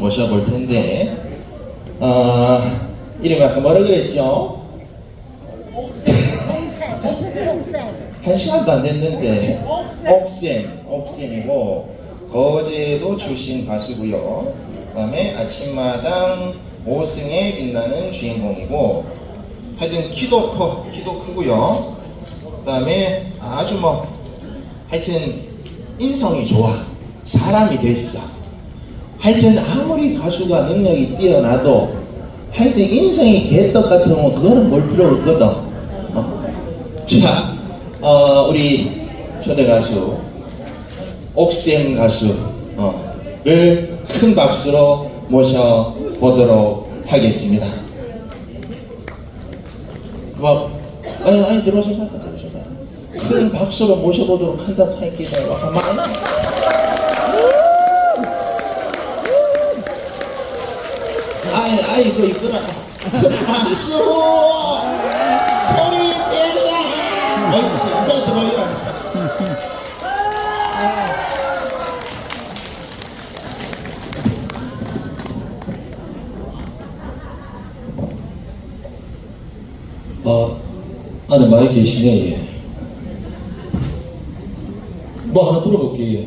모셔볼 텐데 어, 이름이 아까 뭐라 그랬죠? 한 시간도 안 됐는데 옥쌤, 옥쌤이고 거제도 출신 가수고요. 그 다음에 아침마당 5승에 빛나는 주인공이고 하여튼 키도 커, 키도 크고요. 그 다음에 아주 뭐 하여튼 인성이 좋아. 사람이 됐어 하여튼 아무리 가수가 능력이 뛰어나도 하여튼 인성이 개떡 같으면 그거는 볼 필요 없거든. 어. 자, 어, 우리 초대 가수 옥쌤 가수를 큰 박수로 모셔보도록 하겠습니다. 뭐, 아니, 아니 들어오셔봐, 들어오셔봐. 큰 박수로 모셔보도록 한다 하니까 가만. 아이, 아이, 이거, 이거라. 박수! 소리 질러! 어이, 진짜 들어오라. 어, 안에 많이 계시네, 예. 뭐 하나 물어볼게요.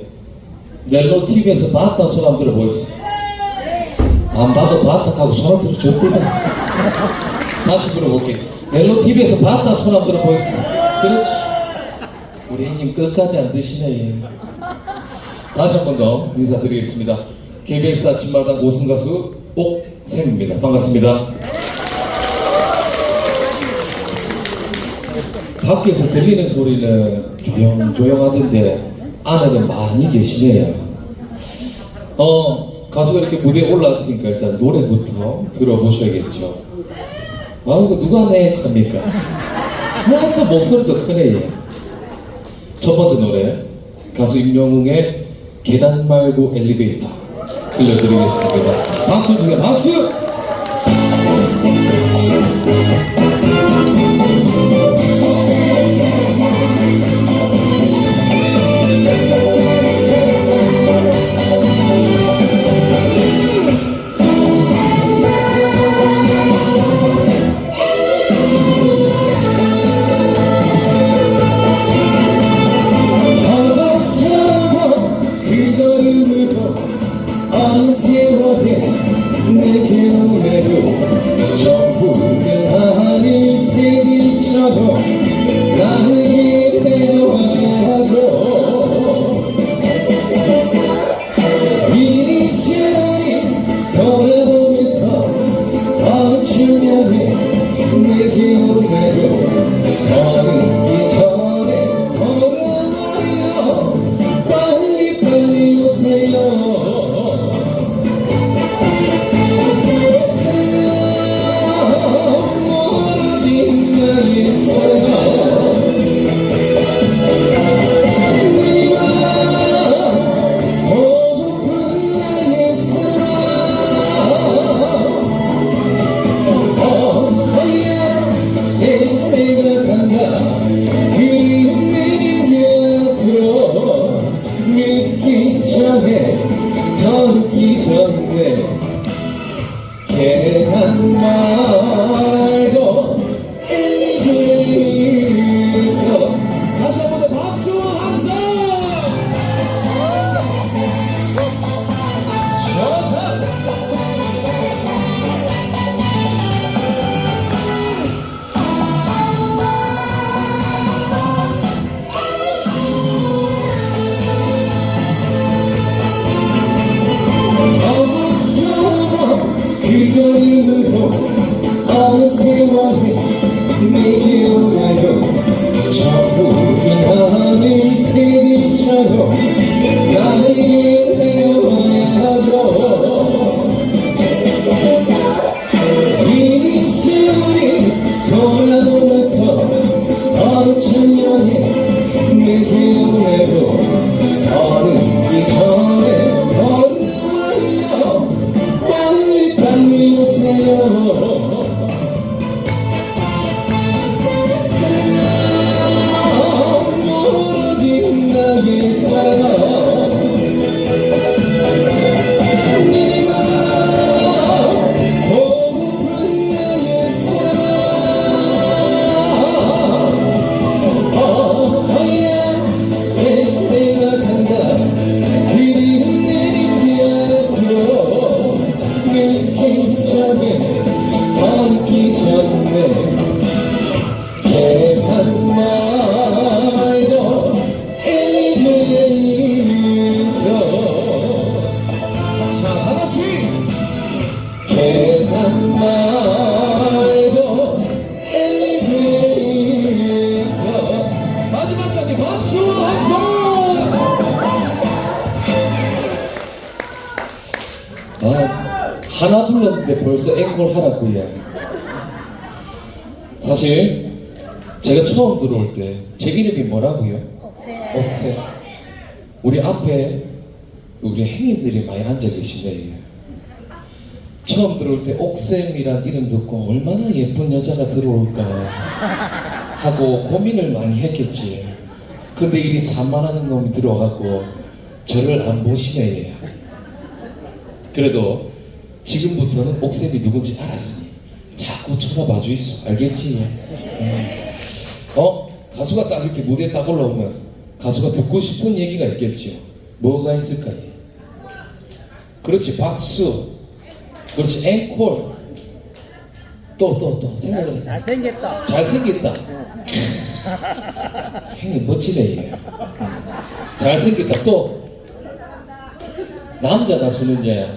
넬로 TV에서 바타 손 한번 들어보겠어. 안 봐도 바타하고 손 한번 들어줬대요. 다시 물어볼게요. 넬로 TV에서 바타 손 한번 들어보겠어. 그렇지. 우리 형님 끝까지 안 드시네, 예. 다시 한 번 더 인사드리겠습니다. KBS 아침마당 오승 가수 옥샘입니다. 반갑습니다. 밖에서 들리는 소리는 조용조용하던데 안에는 많이 계시네요. 어, 가수가 이렇게 무대에 올라왔으니까 일단 노래부터 들어보셔야겠죠. 아, 이거 누가 내 합니까? 아까 목소리도 크네, 얘. 첫 번째 노래, 가수 임영웅의 계단 말고 엘리베이터 들려드리겠습니다. 박수 박수! 전에 더 늦기 전에. 말 벌써 앵콜 하라고요 사실 제가 처음 들어올 때 제 이름이 뭐라고요? 옥새 우리 앞에 우리 행님들이 많이 앉아 계시네 처음 들어올 때 옥샘이란 이름 듣고 얼마나 예쁜 여자가 들어올까 하고 고민을 많이 했겠지. 근데 이리 산만한 놈이 들어와갖고 저를 안 보시네. 얘. 그래도 지금부터는 옥샘이 누군지 알았으니 자꾸 쳐다봐 주 있어. 알겠지? 음. 어? 가수가 딱 이렇게 무대에 딱 올라오면 가수가 듣고 싶은 얘기가 있겠지요. 뭐가 있을까요? 그렇지, 박수. 그렇지, 앵콜. 또, 또, 또, 생각을 해. 잘생겼다. 잘생겼다. 형님 멋지네 얘. 잘생겼다 또 남자 가수는 얘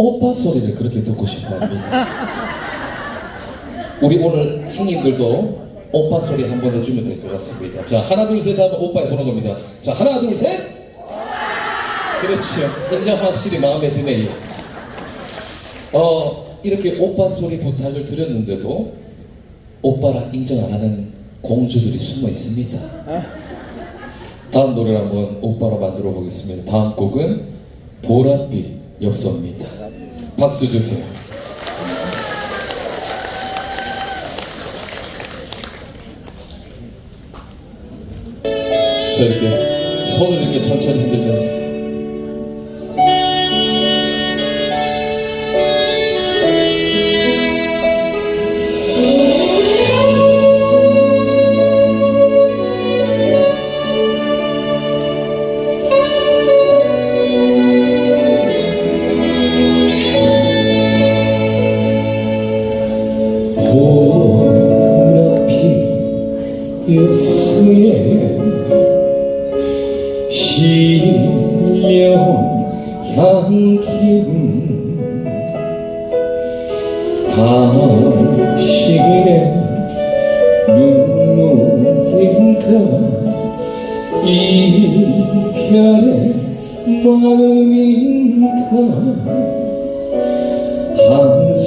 오빠 소리를 그렇게 듣고 싶어 합니다. 우리 오늘 형님들도 오빠 소리 한번 해주면 될 것 같습니다. 자 하나 둘 셋 하면 오빠 해보는 겁니다. 자 하나 둘 셋. 그렇죠. 인정 확실히 마음에 드네. 얘. 어 이렇게 오빠 소리 부탁을 드렸는데도 오빠라 인정 안 하는 공주들이 숨어 있습니다. 다음 노래를 한번 오빠라 만들어 보겠습니다. 다음 곡은 보랏빛 엽서입니다. 박수 주세요. 자 이렇게 손을 이렇게 천천히 흔들면서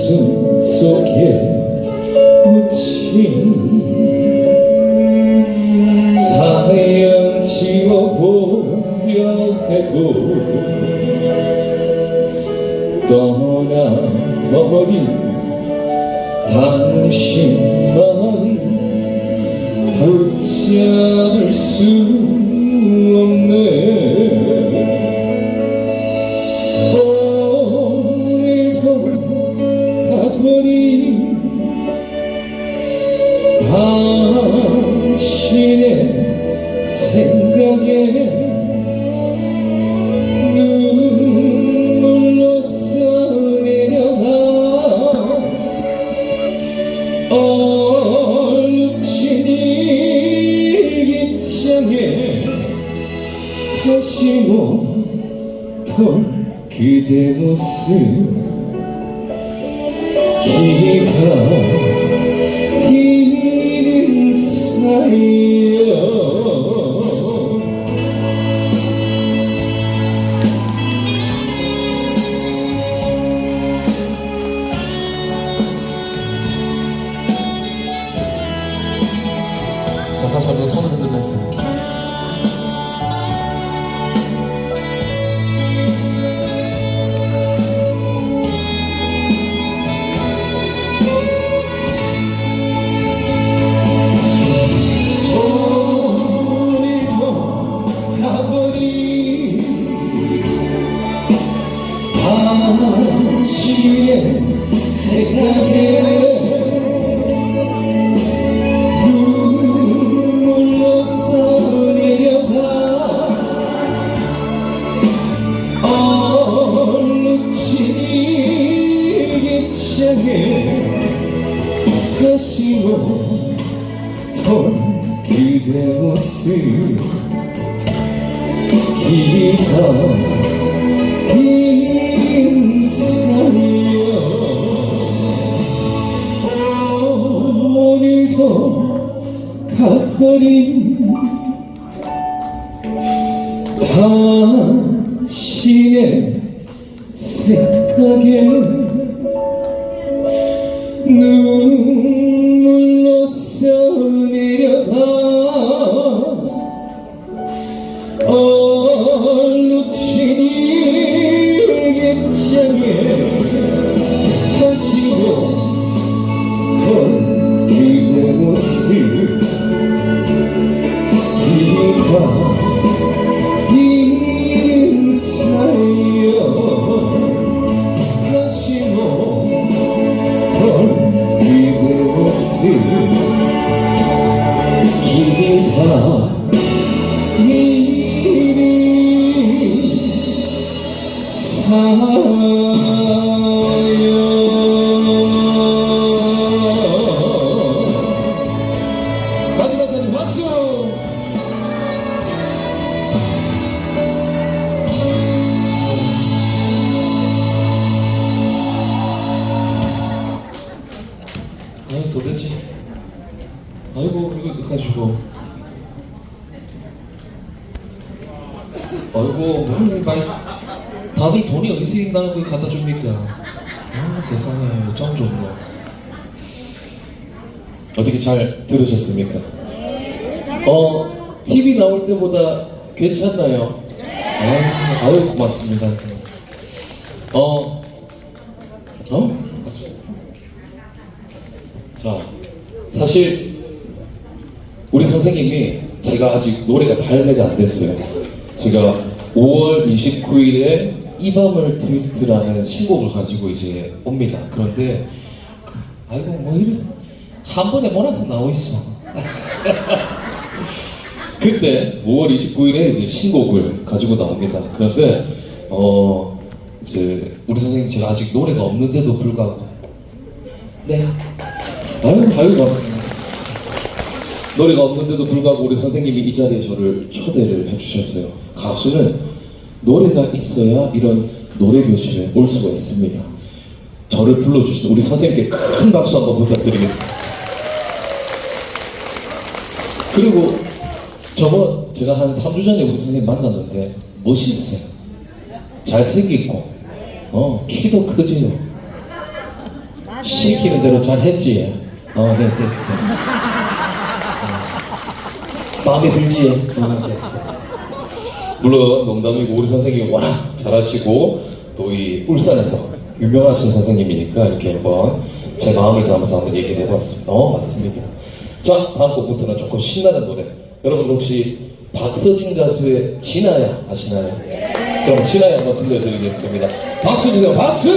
한숨 속에 묻힌 못올 그대 모습 기다리는 사이여 자 다시 한 다들 돈이 어디서 있나는 걸 갖다 줍니까 아 세상에 참 좋네 어떻게 잘 들으셨습니까? 어 TV 나올 때보다 괜찮나요? 아, 아유 고맙습니다 어 어? 자, 사실 우리 선생님이 제가 아직 노래가 발매가 안 됐어요. 제가 5월 29일에 이 밤을 트위스트라는 신곡을 가지고 이제 옵니다. 그런데 그, 아이고 뭐 이런 한 번에 몰아서 나와 있어. 그때 5월 29일에 이제 신곡을 가지고 나옵니다. 그런데 어 이제 우리 선생님 제가 아직 노래가 없는데도 불구하고 네 아유, 아유, 고맙습니다. 노래가 없는데도 불구하고 우리 선생님이 이 자리에 저를 초대를 해주셨어요. 가수는 노래가 있어야 이런 노래 교실에 올 수가 있습니다. 저를 불러주신 우리 선생님께 큰 박수 한번 부탁드리겠습니다. 그리고 저번 제가 한 3주 전에 우리 선생님 만났는데 멋있어요. 잘생겼고, 어, 키도 크지요. 시키는 대로 잘 했지. 어, 네, 됐어. 어. 마음에 들지? 어, 됐어. 물론 농담이고 우리 선생님이 워낙 잘하시고 또 이 울산에서 유명하신 선생님이니까 이렇게 한번 제 마음을 담아서 한번 얘기를 해봤습니다. 어, 맞습니다. 자, 다음 곡부터는 조금 신나는 노래. 여러분들 혹시 박서진 가수의 진아야 아시나요? 그럼 진아야 한번 들려드리겠습니다. 박수 주세요. 박수!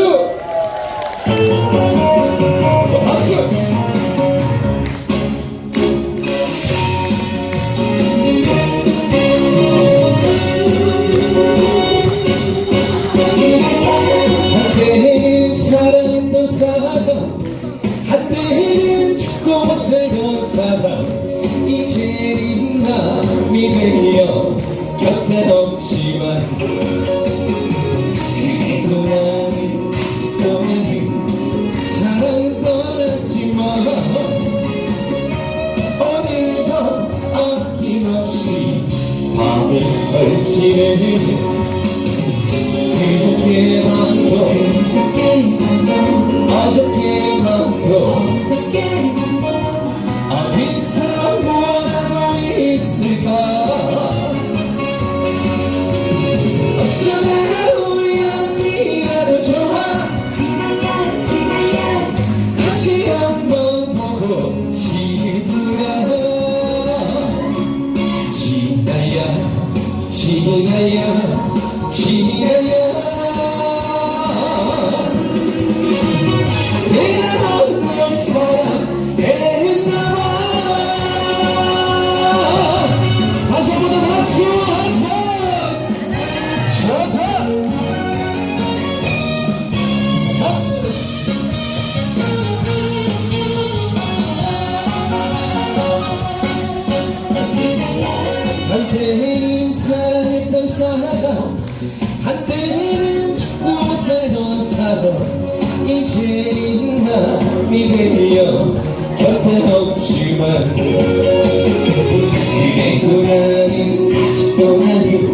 eu me.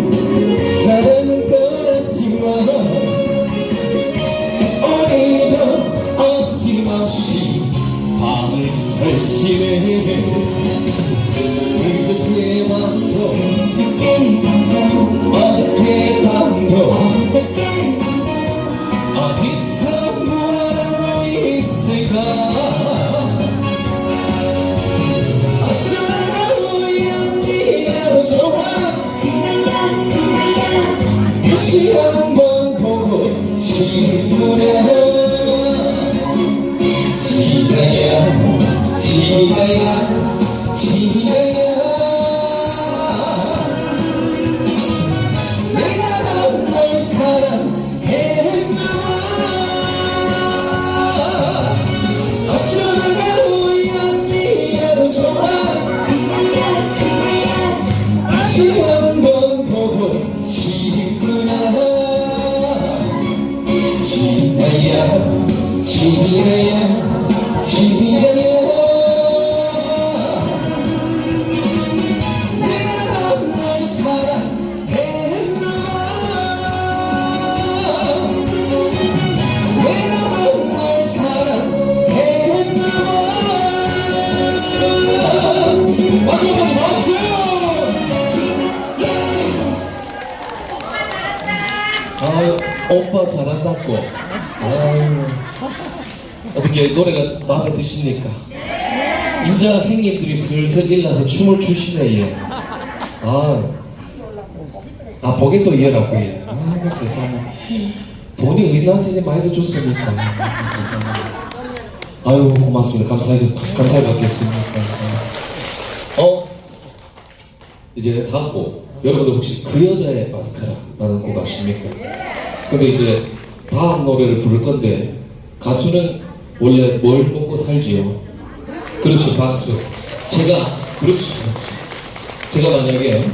춤을 추시네, 예. 아, 아, 보게 또 이어라고, 예. 아이고, 세상에. 돈이 어디나서 많이? 세상에. 아유, 고맙습니다. 감사하게, 감사히 받겠습니다. 어, 이제 다음 곡 여러분들 혹시 그 여자의 마스카라라는 곡 아십니까? 근데 이제 다음 노래를 부를 건데 가수는 원래 뭘 먹고 살지요? 그렇죠 박수 제가 그렇죠 제가 만약에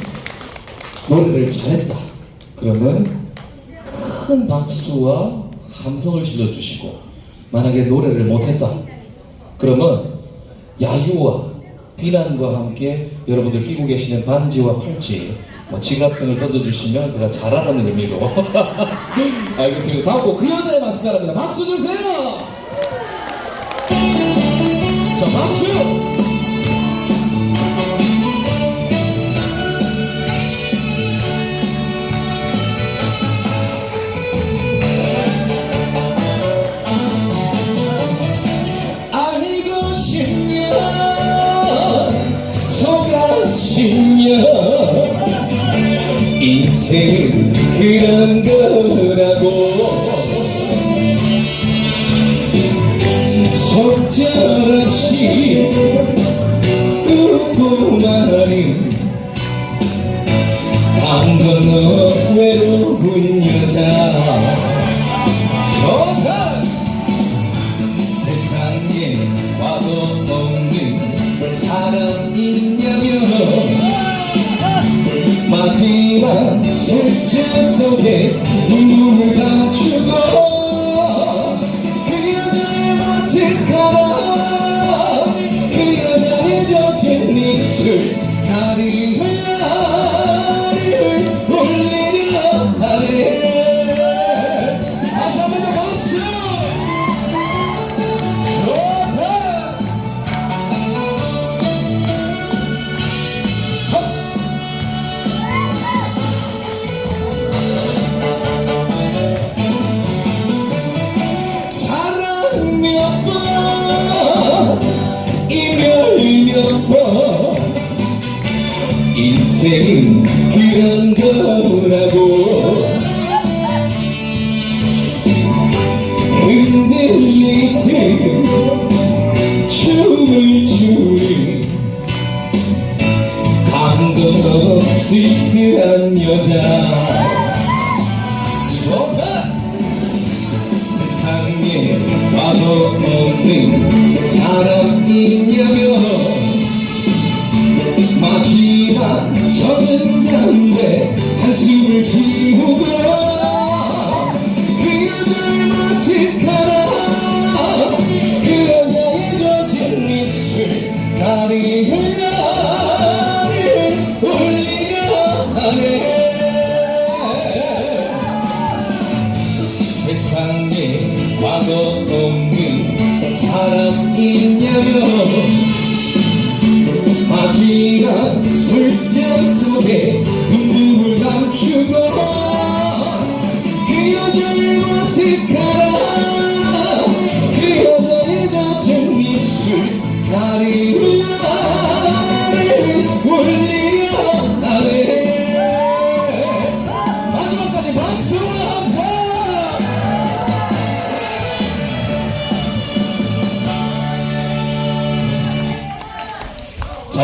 노래를 잘했다 그러면 큰 박수와 함성을 질러주시고 만약에 노래를 못했다 그러면 야유와 비난과 함께 여러분들 끼고 계시는 반지와 팔찌, 뭐 지갑 등을 던져주시면 제가 잘하는 의미로 알겠습니다. 다음 곡그 여자의 마스카라입니다. 박수 주세요. 자 박수. 입 봐도 없는 사람 있냐면 마지막 젖은 담배 한숨을 지우고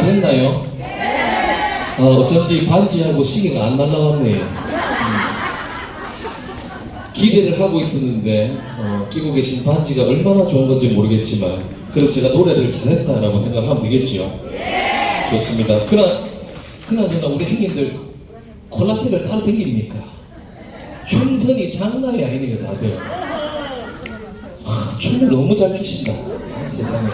잘했나요? 어, 어쩐지 반지하고 시계가 안 날라왔네요. 음. 기대를 하고 있었는데 어, 끼고 계신 반지가 얼마나 좋은 건지 모르겠지만 그럼 제가 노래를 잘했다라고 생각하면 되겠지요. 좋습니다. 그나 그나저나 우리 형님들 콜라텍을 타러 댕깁니까? 춤선이 장난이 아니네요 다들. 하, 춤을 너무 잘 추신다. 아, 세상에.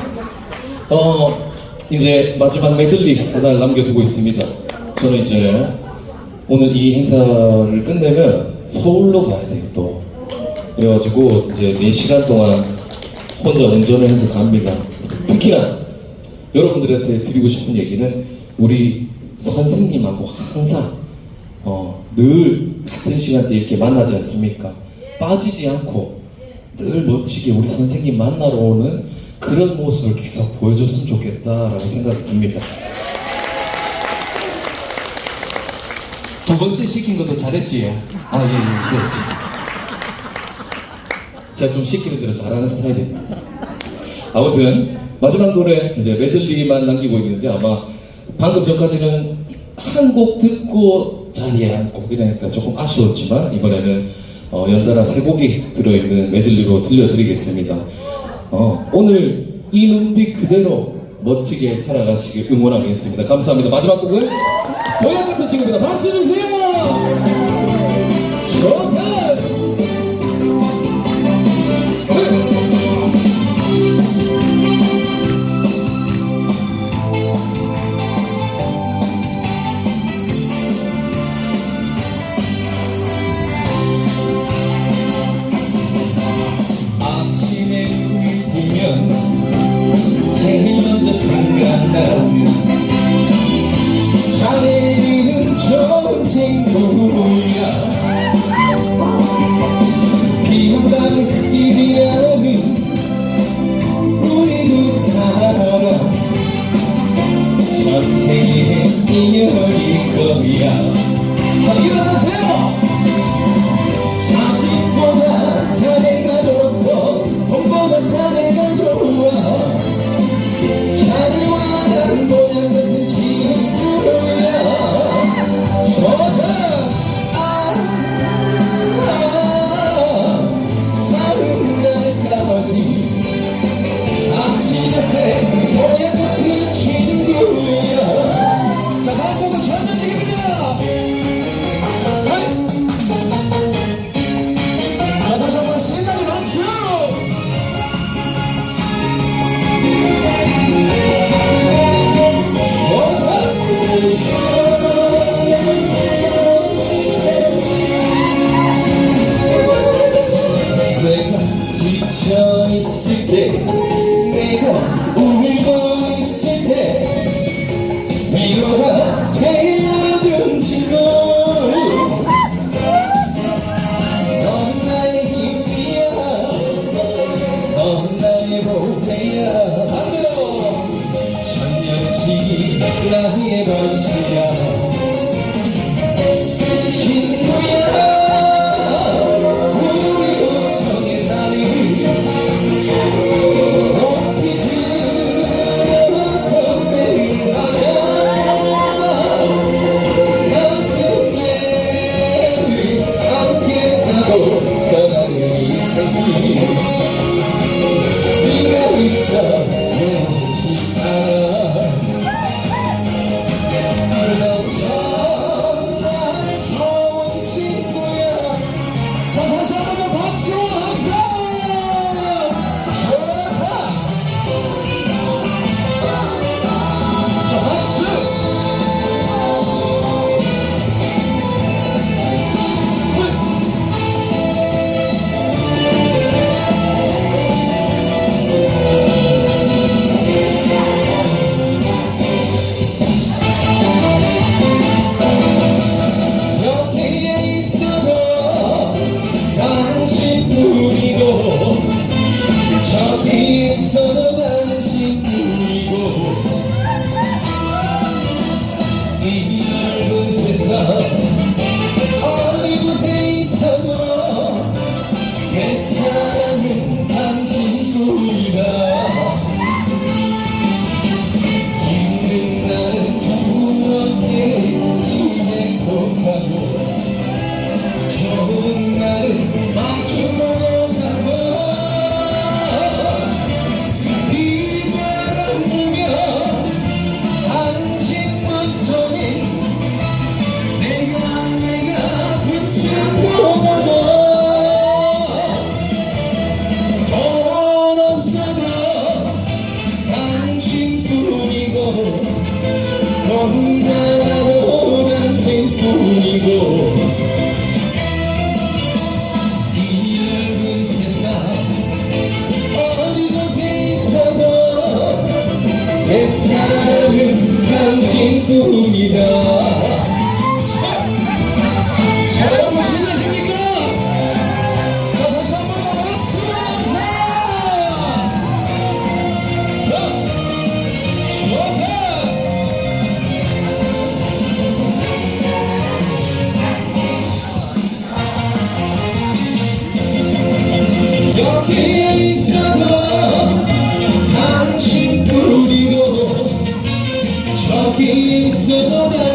어 이제 마지막 메들리 하나를 남겨두고 있습니다. 저는 이제 오늘 이 행사를 끝내면 서울로 가야 돼요 또. 그래가지고 이제 4시간 동안 혼자 운전을 해서 갑니다. 특히나 여러분들한테 드리고 싶은 얘기는 우리 선생님하고 항상 어, 늘 같은 시간대 이렇게 만나지 않습니까? 빠지지 않고 늘 멋지게 우리 선생님 만나러 오는 그런 모습을 계속 보여줬으면 좋겠다라고 생각이 듭니다. 두 번째 시킨 것도 잘했지? 아, 예, 예, 됐습니다. 제가 좀 시키는 대로 잘하는 스타일입니다. 아무튼, 마지막 노래, 이제 메들리만 남기고 있는데 아마 방금 전까지는 한 곡 듣고 자리에 앉고 이러니까 조금 아쉬웠지만 이번에는 어, 연달아 세 곡이 들어있는 메들리로 들려드리겠습니다. 어, 오늘 이 눈빛 그대로 멋지게 살아가시길 응원하겠습니다. 감사합니다. 마지막 곡은 고향 같은 친구입니다. 박수 주세요! 좋다! 나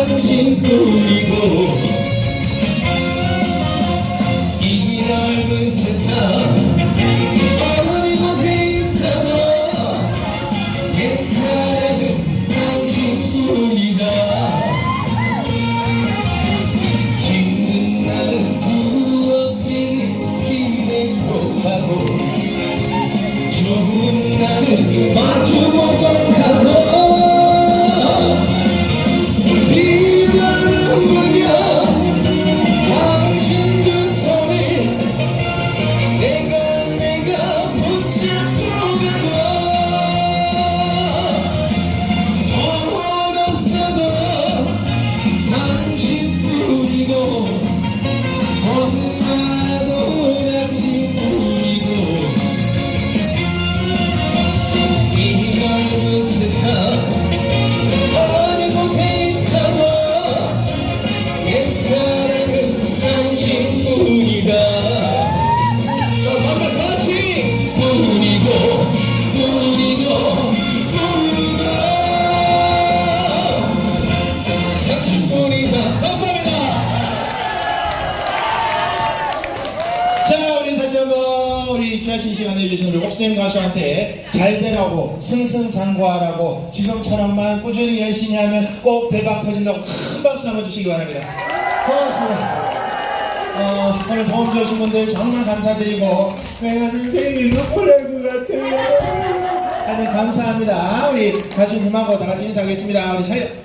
contigo 상고하라고 지금처럼만 꾸준히 열심히 하면 꼭 대박 터진다고 큰 박수 한번 주시기 바랍니다. 고맙습니다. 어, 오늘 도움 주신 분들 정말 감사드리고 내가 인생이 눈물날 것 같아요. 하여튼 감사합니다. 우리 가수님하고 다 같이 인사하겠습니다. 우리 차이...